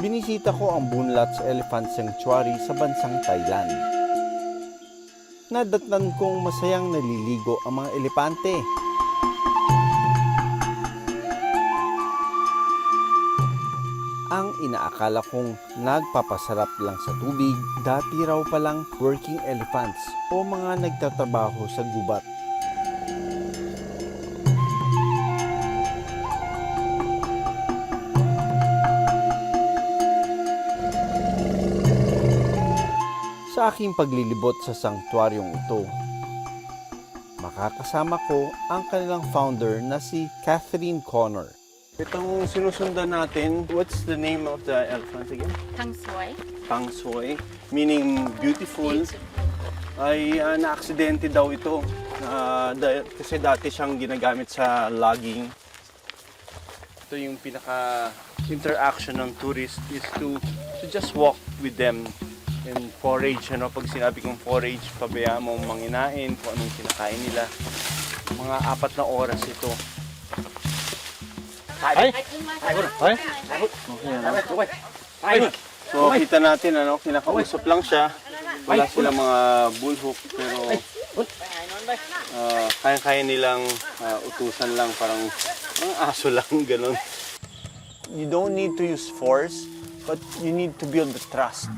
binisita ko ang Bunlats Elephant Sanctuary sa bansang Thailand. Nadatnan kong masayang naliligo ang mga elepante. Ang inaakala kong nagpapasarap lang sa tubig, dati raw palang working elephants o mga nagtatrabaho sa gubat. Sa aking paglilibot sa sanktuaryong ito, makakasama ko ang kanilang founder na si Catherine Connor. Itong sinusundan natin, what's the name of the elephant again? Tang soy. Pang Soy, meaning beautiful, ay uh, na-aksidente daw ito. Ah, dahil- kasi dati siyang ginagamit sa logging. Ito yung pinaka interaction ng tourist is to to just walk with them and forage. Ano? Pag sinabi kong forage, pabayaan mo manginain kung anong kinakain nila. Mga apat na oras ito. Ay! Ay! Ay! So kita natin ano, kinakausap lang siya. Wala silang mga bullhook pero ah, kaya-kaya nilang ah, utusan lang parang ang aso lang ganun. You don't need to use force but you need to build the trust.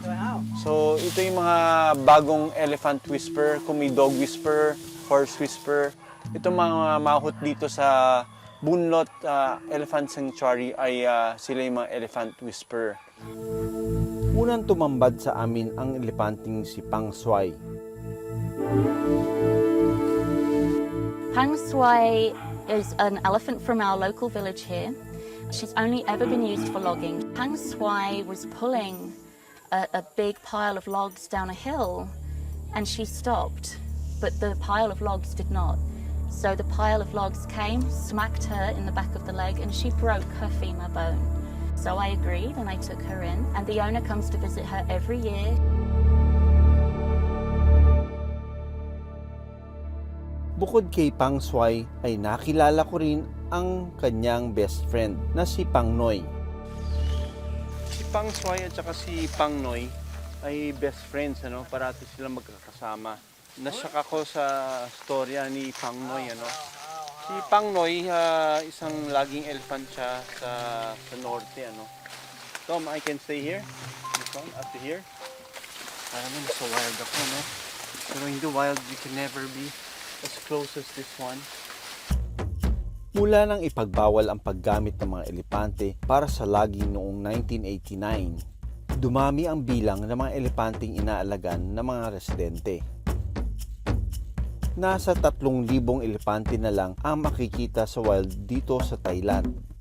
So ito yung mga bagong elephant whisper, kung may dog whisper, horse whisper. Ito mga mahot dito sa Bunlot ah, Elephant Sanctuary ay ah, sila yung mga elephant whisperer. Unang tumambad sa amin ang elepanting si Pang Swai. Pang Swai is an elephant from our local village here. She's only ever been used for logging. Pang Swai was pulling a, a big pile of logs down a hill and she stopped, but the pile of logs did not. So the pile of logs came, smacked her in the back of the leg, and she broke her femur bone. So I agreed and I took her in, and the owner comes to visit her every year. Bukod kay Pang Swai ay nakilala ko rin ang kanyang best friend na si Pang Noy. Si Pang Swai at saka si Pang Noy ay best friends ano, parati sila magkakasama. Nasyak ako sa storya ni Pang Noy ano. Si Pang Noy ah, isang laging elephant siya sa sa norte ano. Tom, I can stay here. This one, up to here. Parang nasa wild ako no. Pero hindi wild, you can never be as close as this one. Mula nang ipagbawal ang paggamit ng mga elepante para sa logging noong 1989, dumami ang bilang ng mga elepanteng inaalagan ng mga residente. Nasa 3,000 elepante na lang ang makikita sa wild dito sa Thailand.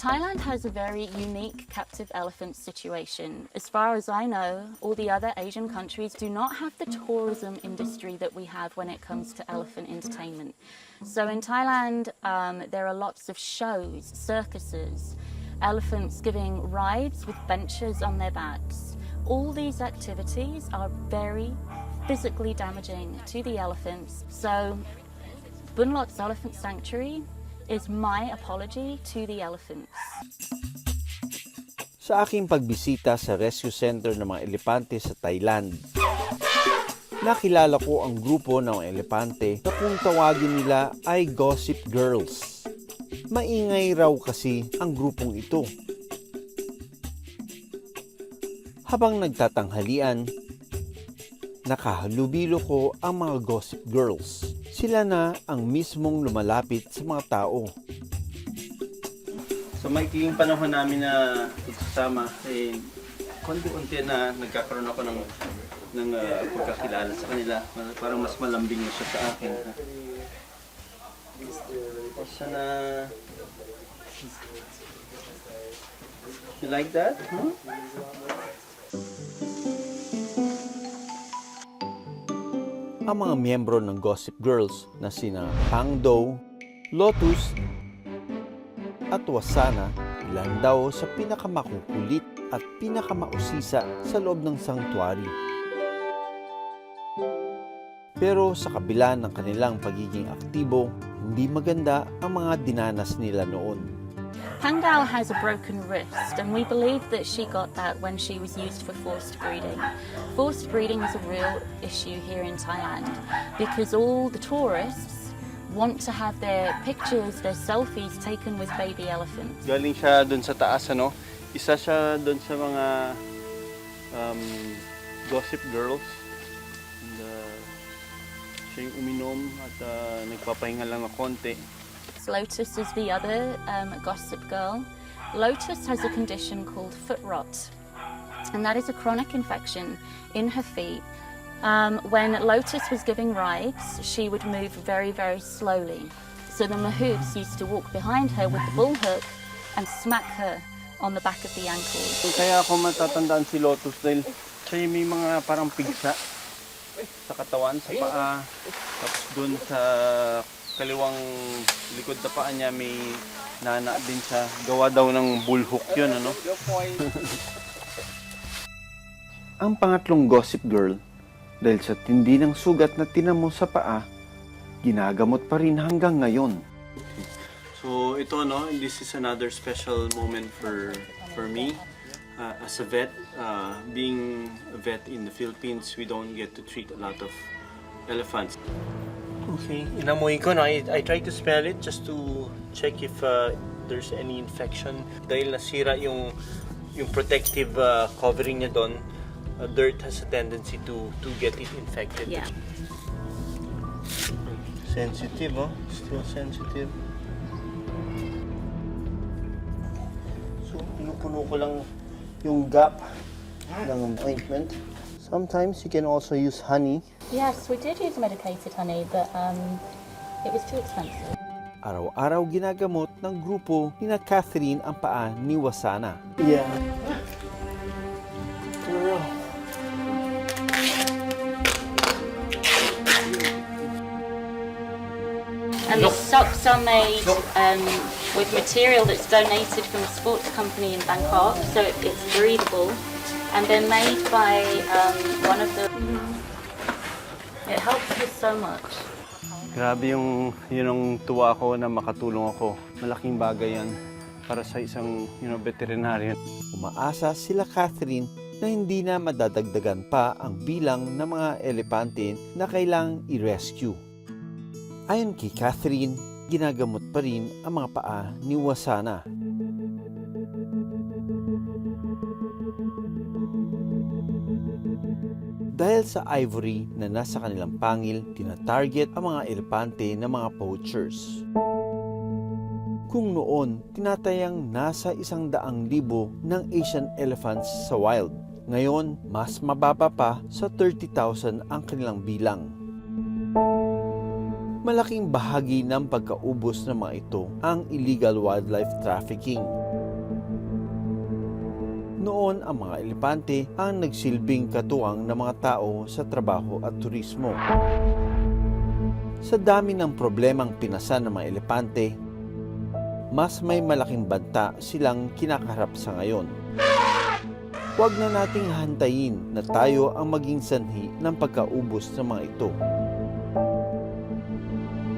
Thailand has a very unique captive elephant situation. As far as I know, all the other Asian countries do not have the tourism industry that we have when it comes to elephant entertainment. So in Thailand, um, there are lots of shows, circuses, elephants giving rides with benches on their backs. All these activities are very physically damaging to the elephants. So Bunlot's Elephant Sanctuary is my apology to the elephants. Sa aking pagbisita sa rescue center ng mga elepante sa Thailand, nakilala ko ang grupo ng elepante na kung tawagin nila ay Gossip Girls. Maingay raw kasi ang grupong ito. Habang nagtatanghalian, nakahalubilo ko ang mga Gossip Girls. Sila na ang mismong lumalapit sa mga tao. Sa maikling panahon namin na pagsasama, eh, konti-konti na nagkakaroon ako ng ng ah, pagkakilala sa kanila. Parang mas malambing na siya sa akin. Ha? Sana... You like that? Huh? Ang mga miyembro ng Gossip Girls na sina Pang Do, Lotus, at Wasana ilan daw sa pinakamakukulit at pinakamausisa sa loob ng sanctuary. Pero sa kabila ng kanilang pagiging aktibo, hindi maganda ang mga dinanas nila noon. Pangdao has a broken wrist, and we believe that she got that when she was used for forced breeding. Forced breeding is a real issue here in Thailand because all the tourists want to have their pictures, their selfies taken with baby elephants. Galing siya doon sa taas, ano? Isa siya doon sa mga um, gossip girls. And, uh, siya yung uminom at uh, nagpapahinga lang ng konti. Lotus is the other um, gossip girl. Lotus has a condition called foot rot, and that is a chronic infection in her feet. Um, when Lotus was giving rides, she would move very, very slowly. So the mahouts used to walk behind her with the bull hook and smack her on the back of the ankles. Kaya ako matatandaan si Lotus dahil siya may mga parang pigsa sa katawan, sa paa. Tapos doon sa kaliwang likod na paa niya may nana din siya. Gawa daw ng bullhook yun, ano? Ang pangatlong gossip girl, dahil sa tindi ng sugat na tinamo sa paa, ginagamot pa rin hanggang ngayon. So ito no, this is another special moment for for me uh, as a vet. Uh, being a vet in the Philippines, we don't get to treat a lot of elephants. Okay, inamoy ko na. I, I try to smell it just to check if uh, there's any infection. Dahil nasira yung yung protective uh, covering niya doon, uh, dirt has a tendency to to get it infected. Yeah. Sensitive, oh. Still sensitive. So, pinupuno ko lang yung gap ng ointment. Sometimes you can also use honey. Yes, we did use medicated honey, but um, it was too expensive. Araw-araw ginagamot ng grupo ni na Catherine ang paa ni Wasana. Yeah. And the socks are made um, with material that's donated from a sports company in Bangkok, so it, it's breathable. And they're made by um, one of the. It helps us so much. Grabe yung, yun ang tuwa ko na makatulong ako. Malaking bagay yan para sa isang you know, veterinarian. Umaasa sila Catherine na hindi na madadagdagan pa ang bilang ng mga elepante na kailang i-rescue. Ayon kay Catherine, ginagamot pa rin ang mga paa ni Wasana. Dahil sa ivory na nasa kanilang pangil, tinatarget ang mga elepante ng mga poachers. Kung noon, tinatayang nasa isang daang libo ng Asian elephants sa wild. Ngayon, mas mababa pa sa 30,000 ang kanilang bilang. Malaking bahagi ng pagkaubos ng mga ito ang illegal wildlife trafficking. Noon ang mga elepante ang nagsilbing katuwang ng mga tao sa trabaho at turismo. Sa dami ng problemang pinasan ng mga elepante, mas may malaking banta silang kinakaharap sa ngayon. Huwag na nating hantayin na tayo ang maging sanhi ng pagkaubos ng mga ito.